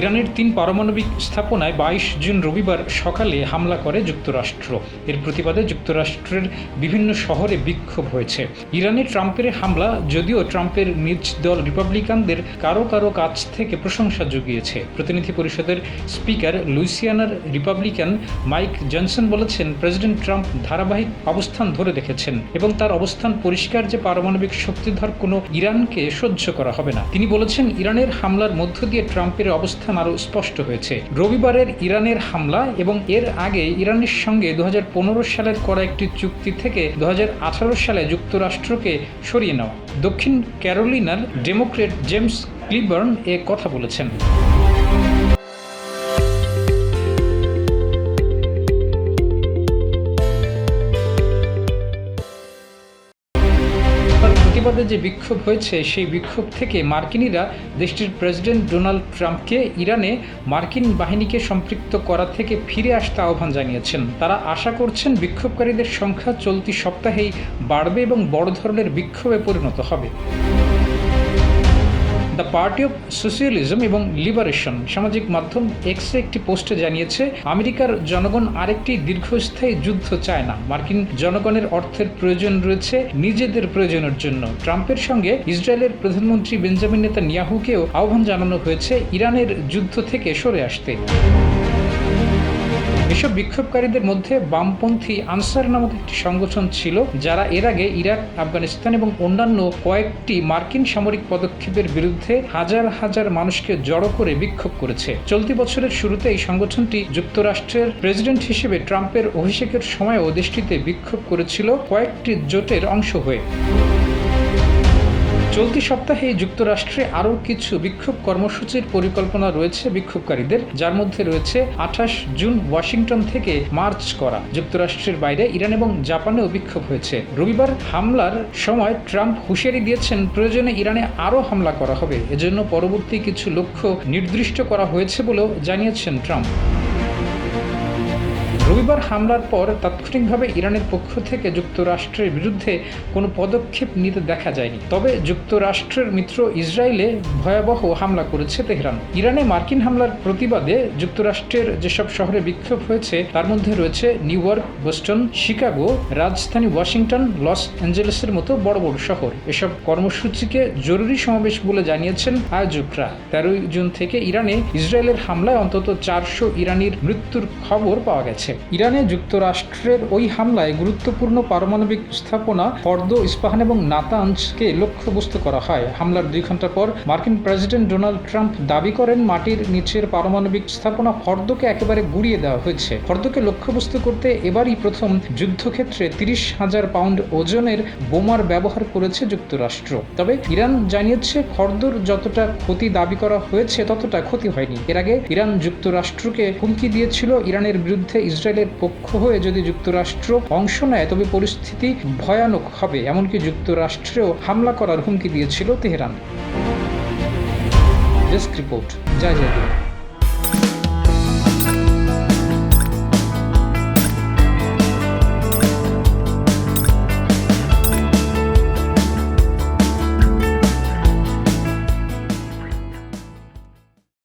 ইরানের তিন পারমাণবিক স্থাপনায় বাইশ জুন রবিবার সকালে হামলা করে যুক্তরাষ্ট্র। এর প্রতিবাদে যুক্তরাষ্ট্রের বিভিন্ন শহরে বিক্ষোভ হয়েছে। ইরানে ট্রাম্পের হামলা যদিও ট্রাম্পের নিজ দল রিপাবলিকানদের কারও কারও কাছ থেকে প্রশংসা জুগিয়েছে। প্রতিনিধি পরিষদের স্পিকার লুইসিয়ানার রিপাবলিকান মাইক জনসন বলেছেন, প্রেসিডেন্ট ট্রাম্প ধারাবাহিক অবস্থান ধরে রেখেছেন এবং তার অবস্থান পরিষ্কার যে পারমাণবিক শক্তিধর কোনো ইরানকে সহ্য করা হবে না। তিনি বলেছেন, ইরানের হামলার মধ্য দিয়ে ট্রাম্পের অবস্থান আরও স্পষ্ট হয়েছে। রবিবারের ইরানের হামলা এবং এর আগে ইরানের সঙ্গে দু হাজার পনেরো সালের করা একটি চুক্তি থেকে দু হাজার আঠারো সালে যুক্তরাষ্ট্রকে সরিয়ে নেওয়া। দক্ষিণ ক্যারোলিনার ডেমোক্রেট জেমস ক্লিবার্ন এ কথা বলেছেন। প্রতিবাদে যে বিক্ষোভ হয়েছে, সেই বিক্ষোভ থেকে মার্কিনিরা দেশটির প্রেসিডেন্ট ডোনাল্ড ট্রাম্পকে ইরানে মার্কিন বাহিনীকে সম্পৃক্ত করা থেকে ফিরে আসতে আহ্বান জানিয়েছেন। তারা আশা করছেন বিক্ষোভকারীদের সংখ্যা চলতি সপ্তাহেই বাড়বে এবং বড় ধরনের বিক্ষোভে পরিণত হবে। দ্য পার্টি অফ সোশিয়ালিজম এবং লিবারেশন। সামাজিক মাধ্যম এক্সে একটি পোস্টে জানিয়েছে, আমেরিকার জনগণ আরেকটি দীর্ঘস্থায়ী যুদ্ধ চায় না। মার্কিন জনগণের অর্থের প্রয়োজন রয়েছে নিজেদের প্রয়োজনের জন্য। ট্রাম্পের সঙ্গে ইসরায়েলের প্রধানমন্ত্রী বেঞ্জামিন নেতা নিয়াহুকেও আহ্বান জানানো হয়েছে ইরানের যুদ্ধ থেকে সরে আসতে। এসব বিক্ষোভকারীদের মধ্যে বামপন্থী আনসার নামক একটি সংগঠন ছিল, যারা এর আগে ইরাক, আফগানিস্তান এবং অন্যান্য কয়েকটি মার্কিন সামরিক পদক্ষেপের বিরুদ্ধে হাজার হাজার মানুষকে জড়ো করে বিক্ষোভ করেছে। চলতি বছরের শুরুতে এই সংগঠনটি যুক্তরাষ্ট্রের প্রেসিডেন্ট হিসেবে ট্রাম্পের অভিষেকের সময়ও দেশটিতে বিক্ষোভ করেছিল কয়েকটি জোটের অংশ হয়ে। চলতি সপ্তাহে যুক্তরাষ্ট্রে আরও কিছু বিক্ষোভ কর্মসূচির পরিকল্পনা রয়েছে বিক্ষোভকারীদের, যার মধ্যে রয়েছে আঠাশ জুন ওয়াশিংটন থেকে মার্চ করা। যুক্তরাষ্ট্রের বাইরে ইরান এবং জাপানেও বিক্ষোভ হয়েছে। রবিবার হামলার সময় ট্রাম্প হুঁশিয়ারি দিয়েছেন, প্রয়োজনে ইরানে আরও হামলা করা হবে। এজন্য পরবর্তী কিছু লক্ষ্য নির্দিষ্ট করা হয়েছে বলেও জানিয়েছেন ট্রাম্প। রবিবার হামলার পর তাৎক্ষণিকভাবে ইরানের পক্ষ থেকে যুক্তরাষ্ট্রের বিরুদ্ধে কোনো পদক্ষেপ নিতে দেখা যায়নি। তবে যুক্তরাষ্ট্রের মিত্র ইসরায়েলে ভয়াবহ হামলা করেছে তেহরান। ইরানে মার্কিন হামলার প্রতিবাদে যুক্তরাষ্ট্রের যেসব শহরে বিক্ষোভ হয়েছে, তার মধ্যে রয়েছে নিউ ইয়র্ক, বোস্টন, শিকাগো, রাজধানী ওয়াশিংটন, লস অ্যাঞ্জেলেসের মতো বড় বড় শহর। এসব কর্মসূচিকে জরুরি সমাবেশ বলে জানিয়েছেন আয়োজকরা। তেরোই জুন থেকে ইরানে ইসরায়েলের হামলায় অন্তত চারশো ইরানির মৃত্যুর খবর পাওয়া গেছে। ইরানে যুক্তরাষ্ট্রের ওই হামলায় গুরুত্বপূর্ণ পারমাণবিক স্থাপনা ফর্দ ইস্পাহান এবং নাতাঞ্জকে লক্ষ্যবস্তু করা হয়। হামলার দুই ঘণ্টা পর মার্কিন প্রেসিডেন্ট ডোনাল্ড ট্রাম্প দাবি করেন মাটির নিচের পারমাণবিক স্থাপনা ফর্দকে একেবারে গুড়িয়ে দেওয়া হয়েছে। ফর্দকে লক্ষ্যবস্তু করতে এবারই প্রথম যুদ্ধক্ষেত্রে তিরিশ হাজার পাউন্ড ওজনের বোমার ব্যবহার করেছে যুক্তরাষ্ট্র। তবে ইরান জানিয়েছে ফর্দর যতটা ক্ষতি দাবি করা হয়েছে ততটা ক্ষতি হয়নি। এর আগে ইরান যুক্তরাষ্ট্রকে হুমকি দিয়েছিল ইরানের বিরুদ্ধে ইসরায়েলের পক্ষ হয়ে যদি যুক্তরাষ্ট্র অংশ নেয়, তবে পরিস্থিতি ভয়ানক হবে। এমনকি যুক্তরাষ্ট্রেও হামলা করার হুমকি দিয়েছিল তেহরান। ডেস্ক রিপোর্ট, জয় জয়